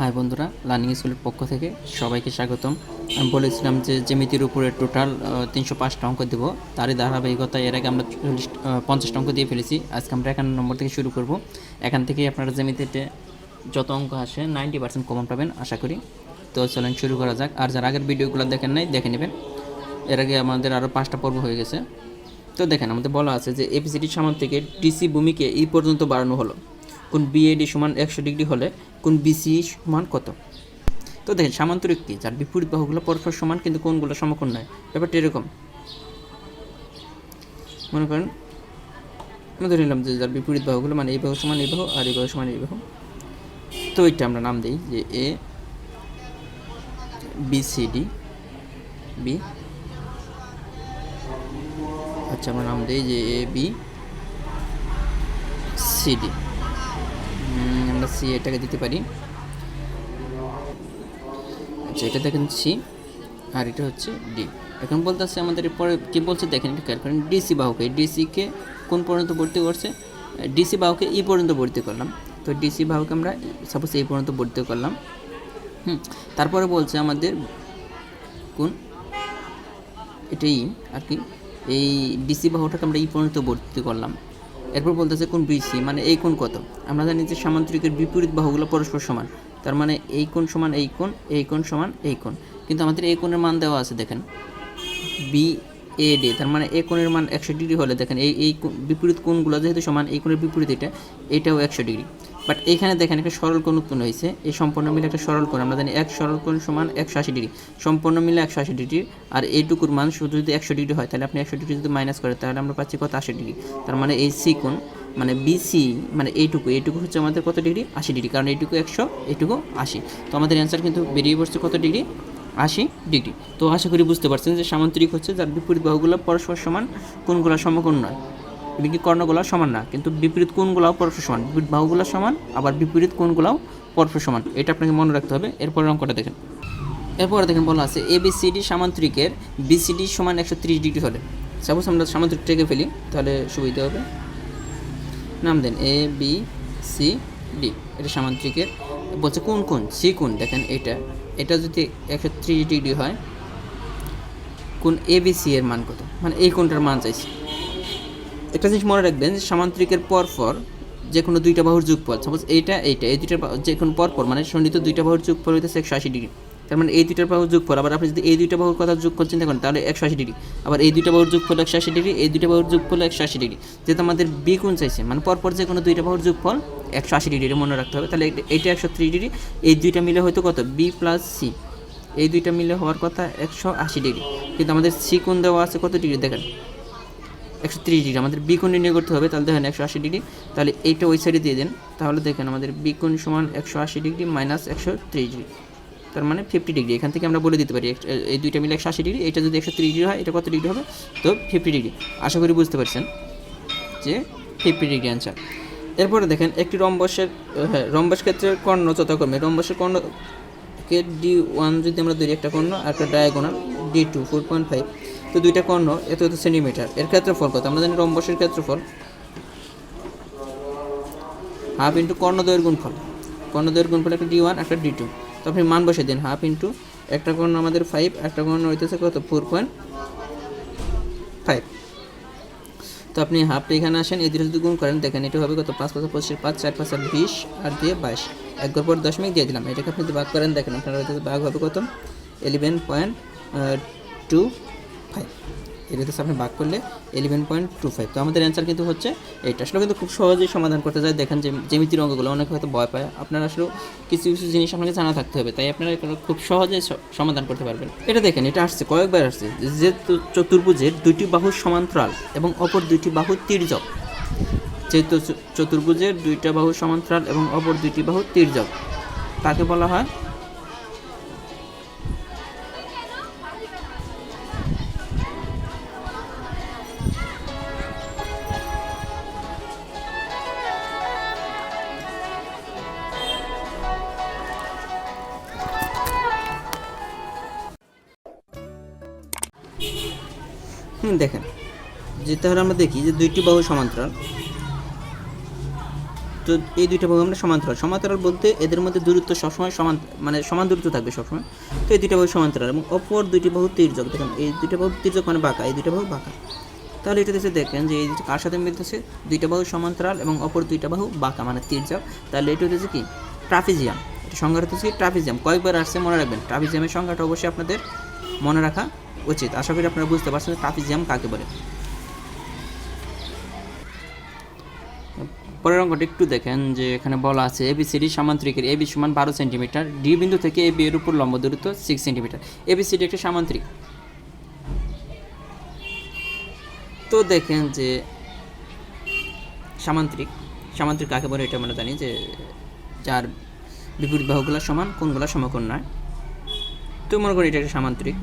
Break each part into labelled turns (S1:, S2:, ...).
S1: High বন্ধুরা, learning স্কুলের পক্ষ থেকে সবাইকে স্বাগতম। আমি বলেছিলাম যে জ্যামিতির উপরে টোটাল তিনশো পাঁচটা অঙ্ক দেবো। তারই ধারাবাহিকতা এর আগে আমরা চল্লিশ পঞ্চাশটা অঙ্ক দিয়ে ফেলেছি। আজকে আমরা একান্ন নম্বর থেকে শুরু করব। এখান থেকে আপনারা জ্যামিতিতে যত অঙ্ক আসে নাইনটি পার্সেন্ট কমন পাবেন, আশা করি। তো চলেন শুরু করা যাক। আর যারা আগের ভিডিওগুলো দেখেন নাই, দেখে নেবেন। এর আগে আমাদের আরও পাঁচটা পর্ব হয়ে গেছে। তো দেখেন, আমাদের বলা আছে যে এপিসিটির সামান থেকে ডিসি ভূমিকে এই পর্যন্ত বাড়ানো হলো। কোন বিএডি সমান একশো ডিগ্রি হলে কোন বিসি সমান কত? তো দেখেন, সামান্তরিক কি? যার বিপরীত বাহুগুলো পরস্পর সমান, কিন্তু কোনগুলো সমকোণ নয়। ব্যাপারটা এরকম। মনে করেন, আমরা ধরে নিলাম যে যার বিপরীত বাহুগুলো মানে এই বাহু সমান এই বাহু আর এই বাহু সমান এই বাহু। তো এটা আমরা নাম দিই যে A B C D B আচ্ছা আমরা নাম দিই যে A B C D C এটাকে দিতে পারি। আচ্ছা এটা দেখেন সি, আর এটা হচ্ছে ডি। এখন বলতেছে আমাদের পরে কি বলছে দেখেন, একটু খেয়াল করেন, ডিসি বাহুকে ডিসিকে কোন পর্যন্ত ভর্তি করছে? ডিসি বাহুকে ই পর্যন্ত ভর্তি করলাম। তো ডিসি বাহুকে আমরা সাপোজ এই পর্যন্ত ভর্তি করলাম। হুম, তারপরে বলছে আমাদের কোন? এটাই আর কি? এই ডিসি বাহুটাকে আমরা এই পর্যন্ত ভর্তি করলাম। এরপর বলতেছে কোন বিসি মানে এই কোণ কত? আমরা জানি যে সামান্তরিকের বিপরীত বাহুগুলো পরস্পর সমান। তার মানে এই কোণ সমান এই কোণ এই কোণ সমান এই কোণ। কিন্তু আমাদের এই কোণের মান দেওয়া আছে, দেখেন। বি এ ডি তার মানে এ কোণের মান একশো ডিগ্রি হলে দেখেন, এই এই বিপরীত কোণগুলো যেহেতু সমান, এই কোণের বিপরীত এটা, এটাও একশো ডিগ্রি। বাট এখানে দেখেন একটা সরল কোণ উৎপন্ন হয়েছে। এই সম্পূর্ণ মিলে একটা সরল কোণ। আমরা জানি এক সরল কোণ সমান একশো আশি ডিগ্রি। সম্পূর্ণ মিলে একশো আশি ডিগ্রি। আর এইটুকুর মান শুধু যদি একশো ডিগ্রি হয়, তাহলে আপনি একশো ডিগ্রি যদি মাইনাস করেন, তাহলে আমরা পাচ্ছি কত? আশি ডিগ্রি। তার মানে এই সি কোণ মানে বিসি মানে এইটুকু। এইটুকু হচ্ছে আমাদের কত ডিগ্রি? আশি ডিগ্রি। কারণ এইটুকু একশো, এইটুকু আশি। তো আমাদের অ্যান্সার কিন্তু বেরিয়ে পড়ছে কত ডিগ্রি? আশি ডিগ্রি। তো আশা করি বুঝতে পারছেন যে সামান্তরিক হচ্ছে, যার বিপরীত বাহুগুলো পরস্পর সমান কোনগুলো সমকোণ নয়। এদিকে কর্ণগুলো সমান না? কিন্তু বিপরীত কোণগুলোও পরস্পর সমান। বিপরীত বাহুগুলো সমান, আবার বিপরীত কোণগুলোও পরস্পর সমান। এটা আপনাকে মনে রাখতে হবে। এরপরের অঙ্কটা দেখেন। এরপরে দেখেন বলা আছে এ বি সি ডি সামান্তরিকের বিসিডি সমান একশো তিরিশ ডিগ্রি হলে। সাপোজ আমরা সামান্তরিক টেকে ফেলি, তাহলে সুবিধা হবে। নাম দেন এ বি সি ডি এটা সামান্তরিকের, বলছে কোন কোন সি কোন দেখেন এটা। এটা যদি একশো ত্রিশ ডিগ্রি হয় কোন এ বি সি এর মান কত? মানে এই কোনটার মান চাইছি। একটা জিনিস মনে রাখবেন যে সামান্তরিকের পর পর যে কোনো দুইটা বাহুর যোগফল সাপোজ এইটা এইটা, এই দুইটা যে কোনো পর পর মানে সন্নিহিত দুইটা বাহুর যোগফল হইতেছে একশো আশি ডিগ্রি। তার মানে এই দুইটার বাহুর যোগফল, আবার আপনি যদি এই দুইটা বাহুর কথা যোগফল চিন্তা করেন, তাহলে একশো আশি ডিগ্রি। আবার এই দুইটা বাহুর যোগফল একশো আশি ডিগ্রি, এই দুইটা বাহুর যোগফল একশো আশি ডিগ্রি। যেহেতু আমাদের বি কোণ চাইছে মানে পরপর যে কোনো দুইটা বাহুর যোগফল একশো আশি ডিগ্রি মনে রাখতে হবে। তাহলে এইটা একশো ত্রিশ ডিগ্রি, এই দুইটা মিলে হয়তো কত? বি প্লাস সি এই দুইটা মিলে হওয়ার কথা একশো আশি ডিগ্রি। কিন্তু আমাদের সি কোণ দেওয়া আছে কত ডিগ্রি? দেখেন। একশো তিরিশ ডিগ্রি। আমাদের বিকোণ নির্ণয় করতে হবে, তাহলে দেখেন একশো আশি ডিগ্রি। তাহলে এইটা ওই সাইডে দিয়ে দেন। তাহলে দেখেন আমাদের বিকোণ সমান একশো আশি ডিগ্রি মাইনাস একশো তিরিশ ডিগ্রি। তার মানে ফিফটি ডিগ্রি। এখান থেকে আমরা বলে দিতে পারি এই দুইটা মিলে একশো আশি ডিগ্রি। এটা যদি একশো তিরিশ ডিগ্রি হয়, এটা কত ডিগ্রি হবে? তো ফিফটি ডিগ্রি। আশা করি বুঝতে পারছেন যে ফিফটি ডিগ্রি অ্যান্সার এরপরে দেখেন একটি রম্বসের হ্যাঁ রম্বস ক্ষেত্রের কর্ণ যথাক্রমে। রম্বসের কর্ণকে ডি ওয়ান যদি আমরা ধরি একটা কর্ণ আর একটা diagonal D two four point five তো দুইটা কর্ণ এত এত সেন্টিমিটার এর ক্ষেত্রফল কত? আমরা জানি রম্বসের ক্ষেত্রফল। হাফ ইন্টু কর্ণ কর্ণদ্বয়ের গুণফল। কর্ণদ্বয়ের গুণফল একটা ডি ওয়ান একটা ডি টু তো আপনি মান বসে দিন হাফ ইন্টু একটা কর্ণ আমাদের ফাইভ একটা কর্ণ হইতেছে কত? ফোর পয়েন্ট ফাইভ তো আপনি হাফটা এখানে আসেন, এই দুটো যদি গুণ করেন, দেখেন এটা হবে কত? পাঁচ পাঁচ পঁচিশ, পাঁচ চার পাঁচ বিশ, আর দিয়ে বাইশ। এক ঘর পর দশমিক দিয়ে দিলাম। এটাকে আপনি যদি ভাগ করেন, দেখেন আপনার ভাগ হবে কত? Eleven point two five. এটা হচ্ছে আপনি ভাগ করলে ইলেভেন পয়েন্ট টু ফাইভ তো আমাদের অ্যান্সার কিন্তু হচ্ছে এটা আসলে কিন্তু খুব সহজেই সমাধান করতে যায়। দেখেন যে জ্যামিতির অঙ্কগুলো অনেকে হয়তো ভয় পায়। আপনার আসলে কিছু কিছু জিনিস আপনাকে জানা থাকতে হবে। তাই আপনারা খুব সহজেই সমাধান করতে পারবেন। এটা দেখেন, এটা আসছে, কয়েকবার আসছে। যে চতুর্ভুজের দুইটি বাহু সমান্তরাল এবং অপর দুইটি বাহু তির্যক। যেহেতু চতুর্ভুজের দুইটা বাহু সমান্তরাল এবং অপর দুইটি বাহু তির্যক। তাকে বলা হয় দেখেন, যে তাহলে আমরা দেখি যে দুইটি বাহু সমান্তরাল। তো এই দুইটা বাহু আমরা সমান্তরাল। সমান্তরাল বলতে এদের মধ্যে দূরত্ব সবসময় সমান মানে সমান দূরত্ব থাকবে সবসময়। তো এই দুইটা বাহু সমান্তরাল এবং অপর দুইটি বাহু তির্যক দেখেন, এই দুইটা বাহু তির্যক মানে বাঁকা, এই দুইটা বাহু বাঁকা। তাহলে এটা দেশে দেখেন যে এই কার সাথে মিলতেছে দুইটা বাহু সমান্তরাল এবং অপর দুইটা বাহু বাঁকা মানে তির্যক তাহলে এটা হচ্ছে কি? ট্রাফিজিয়াম। এটা সংজ্ঞা হচ্ছে কি? ট্রাফিজিয়াম। কয়েকবার আসছে, মনে রাখবেন। ট্রাফিজিয়ামের সংজ্ঞাটা অবশ্যই আপনাদের মনে রাখা উচিত। আশা করি আপনারা বুঝতে পারছেন যে ট্রাফিজিয়াম কাকে বলে। পরের অঙ্কটা একটু দেখেন যে এখানে বলা আছে এবিসিডি সামান্তরিকের এবি সমান বারো সেন্টিমিটার, ডি বিন্দু থেকে এবি এর উপর লম্ব দূরত্ব সিক্স সেন্টিমিটার। এবিসিডি একটা সামান্তরিক। তো দেখেন যে সামান্তরিক সামান্তরিক কাকে বলে এটা আমরা জানি যে যার বিপরীত বাহুগুলো সমান, কোনগুলো সমকোণ নয়। তো মনে করি এটা একটা সামান্তরিক।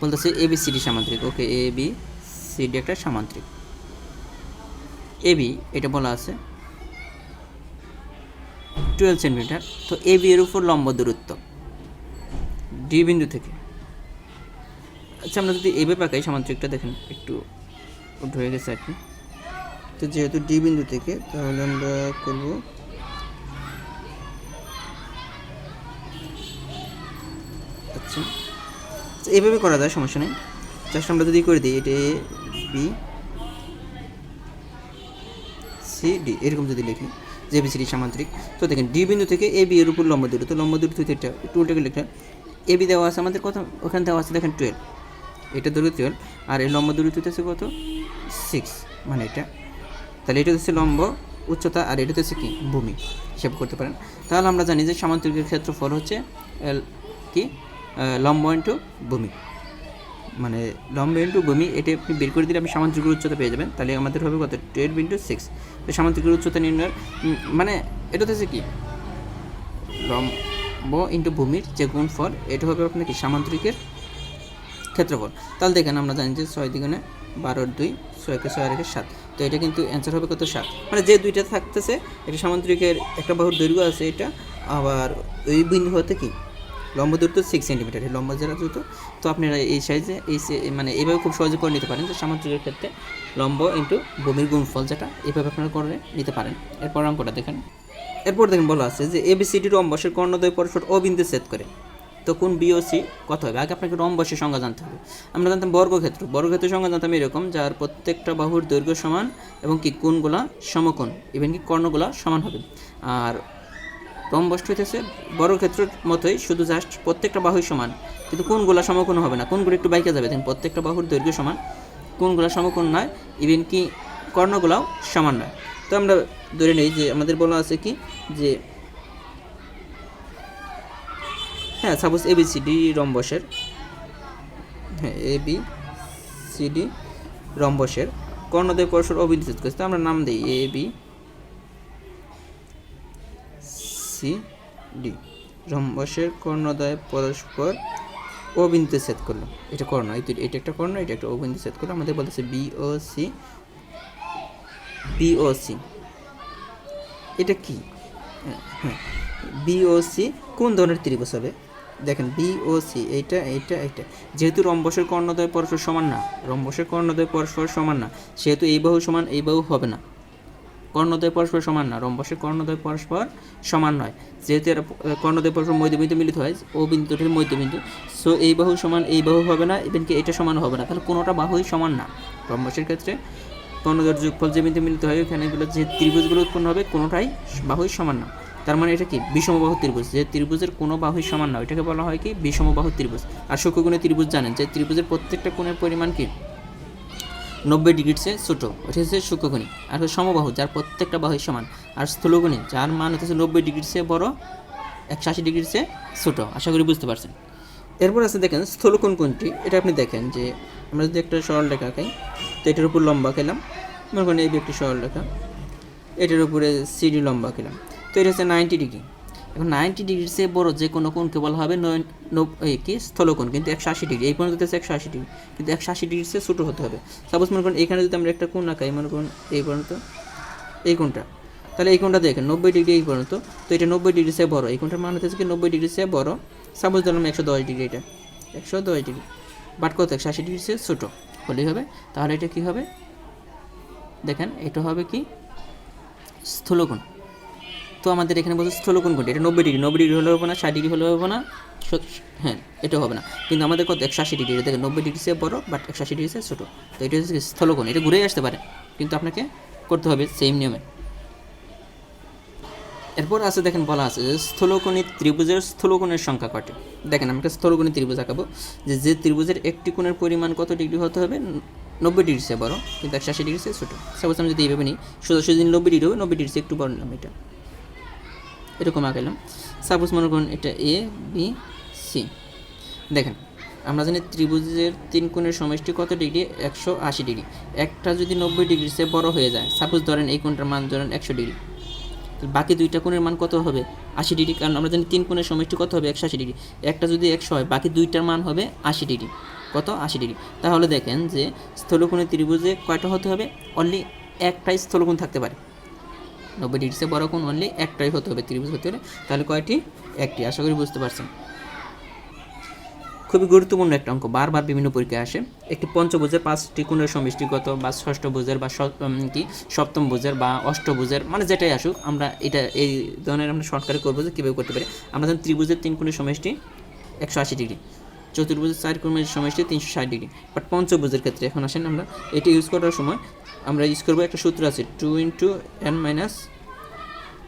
S1: বলতেছে এবিসিডি সামান্তরিক। ওকে এ বি সিডি একটা সামান্তরিক। এবি এটা বলা আছে টুয়েলভ সেন্টিমিটার তো এবি এর উপর লম্ব দূরত্ব ডি বিন্দু থেকে। আচ্ছা আমরা যদি এবে পাকাই, সামান্তরিকটা দেখেন, একটু হয়ে গেছে আর কি। তো যেহেতু ডি বিন্দু থেকে, তাহলে আমরা করব আচ্ছা এভাবে করা যায়, সমস্যা নেই। জাস্ট আমরা যদি করে দিই, এটা এ বি সি ডি এরকম যদি লিখি বিসিডি সামান্তরিক। তো দেখেন ডি বিন্দু থেকে এ বি এর উপর লম্ব দূরত্ব লম্ব দূরত্ব এটা একটু উল্টে লিখলাম। এ বি দেওয়া আছে আমাদের কত? ওখানে দেওয়া আছে, দেখেন টুয়েলভ এটা দূরত্ব টুয়েলভ আর এই লম্ব দূরত্ব হচ্ছে কত? সিক্স মানে এটা। তাহলে এটা হচ্ছে লম্ব উচ্চতা, আর এটা হচ্ছে কি? ভূমি। হিসাব করতে পারেন। তাহলে আমরা জানি যে সামান্তরিকের ক্ষেত্রফল হচ্ছে এল কি? লম্ব ইন্টু ভূমি। মানে লম্ব ইন্টু ভূমি, এটা আপনি বের করে দিলে আপনি সামান্তরিকের উচ্চতা পেয়ে যাবেন। তাহলে আমাদের হবে কত? টুয়েলভ ইন্টু সিক্স তো সামান্তরিকের উচ্চতা নির্ণয়ের মানে এটা হচ্ছে কি? লম্ব ইন্টু ভূমির যে গুণফল, এটা হবে আপনার কি? সামান্তরিকের ক্ষেত্রফল। তাহলে দেখেন আমরা জানি যে ছয় দ্বিগুণে বারোর দুই, ছয়কে ছয় রেখে সাত। তো এটা কিন্তু অ্যান্সার হবে কত? সাত। মানে যে দুইটা থাকতেছে, এটা সামান্তরিকের একটা বাহুর দৈর্ঘ্য আছে এটা। আবার ওই বিন্দু হতে কি? লম্ব দূরত্ব সিক্স সেন্টিমিটার এই লম্ব যারা দ্রুত, তো আপনারা এই সাইজে এই মানে এইভাবে খুব সহজে করে নিতে পারেন যে সামান্তরিকের ক্ষেত্রে লম্ব ইন্টু ভূমির গুণফল যেটা, এইভাবে আপনারা করে নিতে পারেন। এরপর অঙ্কটা দেখেন। এরপর দেখেন বলা আছে যে এবিসিডির রম্বসের কর্ণদ্বয় পরস্পর অবিন্দু ছেদ করে। তো কোন বিওসি কত হবে? আগে আপনাকে রম্বসের সংজ্ঞা জানতে হবে। আমরা জানতাম বর্গক্ষেত্র। বর্গক্ষেত্রের সংজ্ঞা জানতাম এরকম যার প্রত্যেকটা বাহুর দৈর্ঘ্য সমান এবং কি কোণগুলা সমকোণ ইভেন কি কর্ণগুলা সমান হবে। আর রম্বসটা হইতেছে বর্গক্ষেত্রের মতোই শুধু জাস্ট প্রত্যেকটা বাহুই সমান। কিন্তু কোনগুলা সমকোণ হবে না? কোনগুলো একটু বাইকে যাবে? দেখেন, প্রত্যেকটা বাহুর দৈর্ঘ্য সমান। কোনগুলা সমকোণ নয় ইভেন কি কর্ণগুলাও সমান নয়। তো আমরা ধরে নেই যে, আমাদের বলা আছে কি? যে হ্যাঁ suppose A B C D রম্বসের হ্যাঁ এ বি সি ডি রম্বসের পরস্পর অবিচ্ছেদ করছে। তো আমরা নাম দিই এ বি সি ডি। রম্বসের কর্ণদ্বয় পরস্পর অবিন্দু ছেদ করল। এটা কর্ণ এটা একটা কর্ণ, এটা একটা অবিন্দু ছেদ করল। আমাদের বলতেছে B O C. B O C. এটা কি? হ্যাঁ বিওসি কোন ধরনের ত্রিভুজ হবে? দেখেন বিওসি এইটা এইটা এইটা। যেহেতু রম্বসের কর্ণদ্বয় পরস্পর সমান না, রম্বসের কর্ণদ্বয় পরস্পর সমান না, সেহেতু এই বাহু সমান, এই বাহু হবে না। কর্ণদ্বয় পরস্পর সমান না, রম্বসের কর্ণদ্বয় পরস্পর সমান নয়। যেহেতু এরা কর্ণদ্বয় পরস্পর মধ্যবিন্দু মিলিত হয়, ও বিন্দুটির মধ্যবিন্দু। সো এই বাহু সমান, এই বাহু হবে না ইভেন কি এটা সমান হবে না। তাহলে কোনোটা বাহুই সমান না। রম্বসের ক্ষেত্রে কর্ণদ্বয়ের যোগফল যে বিন্দু মিলিত হয়, ওখানে এগুলো যে ত্রিভুজগুলো উৎপন্ন হবে, কোনোটাই বাহুই সমান না। তার মানে এটা কি? বিষমবাহু ত্রিভুজ। যে ত্রিভুজের কোনো বাহুই সমান না এটাকে বলা হয় কি? বিষমবাহু ত্রিভুজ। আর সূক্ষ্মগুণের ত্রিভুজ জানেন, যে ত্রিভুজের প্রত্যেকটা কোণের পরিমাণ কি? নব্বই ডিগ্রির চেয়ে ছোটো। ওটা হচ্ছে সূক্ষ্মগুণী আর হচ্ছে সমবাহু, যার প্রত্যেকটা বাহুই সমান। আর স্থূলগুণী যার মান হচ্ছে নব্বই ডিগ্রির চেয়ে বড়, একশো আশি ডিগ্রির চেয়ে ছোটো। আশা করি বুঝতে পারছেন। এরপর আছে দেখেন স্থূলকোণ কোনটি এটা আপনি দেখেন যে আমরা যদি একটা সরল রেখা আঁকাই, তো এটার উপর লম্বা খেলাম মনে করেন এই একটি সরল রেখা, এটার উপরে সিডি লম্বা খেলাম তো এটা হচ্ছে নাইনটি ডিগ্রি। এখন নাইনটি ডিগ্রির চেয়ে বড় যে কোনো কোণকে বলা হবে নয় কি? স্থলকোণ, কিন্তু একশো আশি ডিগ্রি এই পর্যন্ত হচ্ছে একশো আশি ডিগ্রি কিন্তু একশো আশি ডিগ্রির চেয়ে ছোটো হতে হবে। সাপোজ মনে করুন, এখানে যদি আমরা একটা কোণ আঁকাই, মনে করুন, এই পর্যন্ত, এই কোণটা, তাহলে এই কোণটা দেখেন, নব্বই ডিগ্রি এই পর্যন্ত, তো এটা নব্বই ডিগ্রি চেয়ে বড় এই কোণটার মান হচ্ছে কি নব্বই ডিগ্রি চেয়ে বড় সাপোজ ধরলাম একশো দশ ডিগ্রি এটা। একশো দশ ডিগ্রি বাট কত? একশো আশি ডিগ্রি চেয়ে ছোটো হলেই হবে। তাহলে এটা কি হবে? দেখেন, এটা হবে কি? স্থূলকোণ। তো আমাদের এখানে বলছে স্থূলকোণ কোনটা এটা নব্বই ডিগ্রি নব্বই ডিগ্রি হলে হবে না, ষাট ডিগ্রি হলে হবে না হ্যাঁ এটা হবে না। কিন্তু আমাদের কত? একশো আশি ডিগ্রি, দেখেন নব্বই ডিগ্রি সে বড় বাট একশো আশি ডিগ্রি সে ছোটো। তো এটা হচ্ছে স্থলকোণ এটা ঘুরেই আসতে পারে, কিন্তু আপনাকে করতে হবে সেম নিয়মে। এরপর আছে, দেখেন বলা আছে যে স্থলকোণী ত্রিভুজের স্থলকোণের সংখ্যা কয়টি? দেখেন আমরা একটা স্থলকোণী ত্রিভুজ আঁকাবো, যে যে ত্রিভুজের একটি কোণের পরিমাণ কত ডিগ্রি হতে হবে? নব্বই ডিগ্রি সে বড়, কিন্তু একশো আশি ডিগ্রি সে ছোটো। সাপোজ আমি যদি এইভাবে নিই সোজা সোজা নব্বই ডিগ্রি হবে নব্বই ডিগ্রি একটু বড় নিলাম এটা। এরকম আঁকাইলাম। সাপোজ মনে করুন এটা এ বি সি দেখেন, আমরা জানি ত্রিভুজের তিন কোণের সমষ্টি কত ডিগ্রি? একশো আশি ডিগ্রি। একটা যদি নব্বই ডিগ্রি সে বড় হয়ে যায়। সাপোজ ধরেন এই কোণটার মান ধরেন একশো ডিগ্রি। বাকি দুইটা কোণের মান কত হবে? আশি ডিগ্রি। কারণ আমরা জানি তিন কোণের সমষ্টি কত হবে? একশো আশি ডিগ্রি। একটা যদি একশো হয়, বাকি দুইটার মান হবে আশি ডিগ্রি। কত? আশি ডিগ্রি। তাহলে দেখেন যে স্থলকোণের ত্রিভুজে কয়টা হতে হবে? অনলি একটাই স্থলকোণ থাকতে পারে। নব্বই ডিগ্রিতে বড় কোণ অনলি একটাই হতে হবে ত্রিভুজ হতে হলে। তাহলে কয়টি? একটি। আশা করি বুঝতে পারছেন। খুবই গুরুত্বপূর্ণ একটা অঙ্ক। বারবার বিভিন্ন পরীক্ষায় আসে। একটি পঞ্চভুজের পাঁচটি কোণের সমষ্টিগত বা ষষ্ঠভুজের বা স- উম, কি সপ্তমভুজের বা অষ্টভুজের মানে যেটাই আসুক আমরা এটা এই ধরনের আমরা শর্টকাটে করব যে কীভাবে করতে পারি। আমরা জানি ত্রিভুজের তিন কোণের সমষ্টি একশো আশি ডিগ্রি চতুর্ভুজের চার কোণের সমষ্টি তিনশো ষাট ডিগ্রি বাট পঞ্চভুজের ক্ষেত্রে এখন আসেন আমরা। এটি ইউজ করার সময় আমরা ইউজ করব একটা সূত্র আছে two into N minus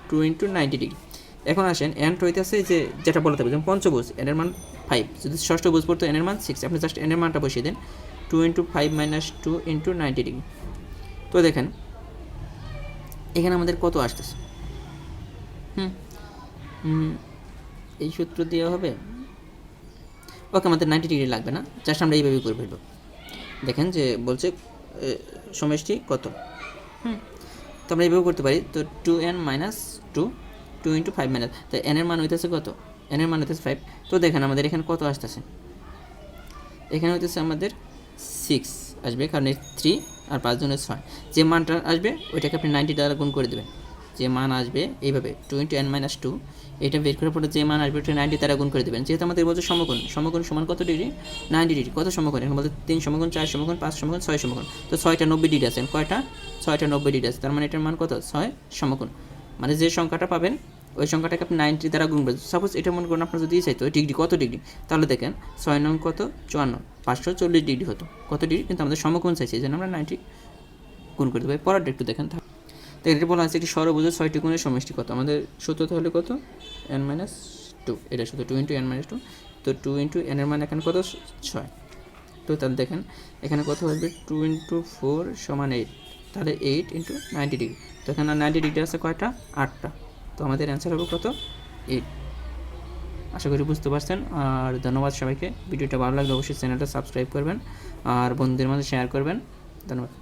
S1: two into ninety degree এখন আসেন এন হইতেছে যে যেটা বলতে হবে যেমন পঞ্চভুজ এন এর মান ফাইভ যদি ষষ্ঠ বুঝ পড়তো এন এর মান সিক্স আপনি জাস্ট এন এর মানটা বসিয়ে দেন two into five minus two into ninety degree তো দেখেন এখানে আমাদের কত আসতেছে? হুম, এই সূত্র দেওয়া হবে ওকে আমাদের নাইনটি ডিগ্রি লাগবে না জাস্ট আমরা এইভাবেই করে ফেলব দেখেন যে বলছে সমষ্টি কত? হুম। তো আমরা এইভাবে করতে পারি তো two N minus two two into five minus তো এন এর মান হইতেছে কত? এন এর মান হইতেছে ফাইভ তো দেখেন আমাদের এখানে কত আসতেছে? এখানে হইতেছে আমাদের সিক্স আসবে কারণ এই থ্রি আর পাঁচজনের ছয়। যে মানটা আসবে ওইটাকে আপনি নাইনটি দ্বারা গুণ করে দেবেন। যে মান আসবে, এইভাবে two into N minus two এটা বের করার পরে যে মান আসবে ওটা নাইনটি তারা গুণ করে দেবেন। যেহেতু আমাদের বলছে সমকোণ সমকোণ সমান কত ডিগ্রি নাইনটি ডিগ্রি কত সমকোণ? এখন বলতে তিন সমকোণ, চার সমকোণ, পাঁচ সমকোণ, ছয় সমকোণ। তো ছয়টা নব্বই ডিগ্রি আছেন কয়টা? ছয়টা নব্বই ডিগ্রি আছে। তার মানে এটার মান কত? ছয় সমকোণ। মানে যে সংখ্যাটা পাবেন, ওই সংখ্যাটাকে আপনি নাইনটি দ্বারা গুণ করবেন সাপোজ এটা মনে করুন আপনার যদি চাইতো ডিগ্রি কত ডিগ্রি তাহলে দেখেন, ছয় নং কত? চুয়ান্ন। পাঁচশো চল্লিশ ডিগ্রি হতো। কত ডিগ্রি কিন্তু আমাদের সমকোণ চাইছে, এই জন্য আমরা নাইনটি গুণ করে দেবো। পরেরটা একটু দেখেন তো এটা বলা আছে একটি সরবুজের ছয়টি গুণের সমষ্টি কত? আমাদের সূত্র তাহলে কত? এন মাইনাস টু এটা শুধু two into N minus two তো টু ইন্টু এন এর মান এখানে কত? ছয়। তো তাহলে দেখেন, এখানে কত আসবে? টু ইন্টু ফোর সমান এইট তাহলে এইট ইন্টু নাইনটি ডিগ্রি তো এখানে নাইনটি ডিগ্রি আছে কয়টা? আটটা। তো আমাদের অ্যান্সার হবে কত? এইট আশা করি বুঝতে পারছেন, আর ধন্যবাদ সবাইকে। ভিডিওটা ভালো লাগলে অবশ্যই চ্যানেলটা সাবস্ক্রাইব করবেন, আর বন্ধুদের মাঝে শেয়ার করবেন। ধন্যবাদ।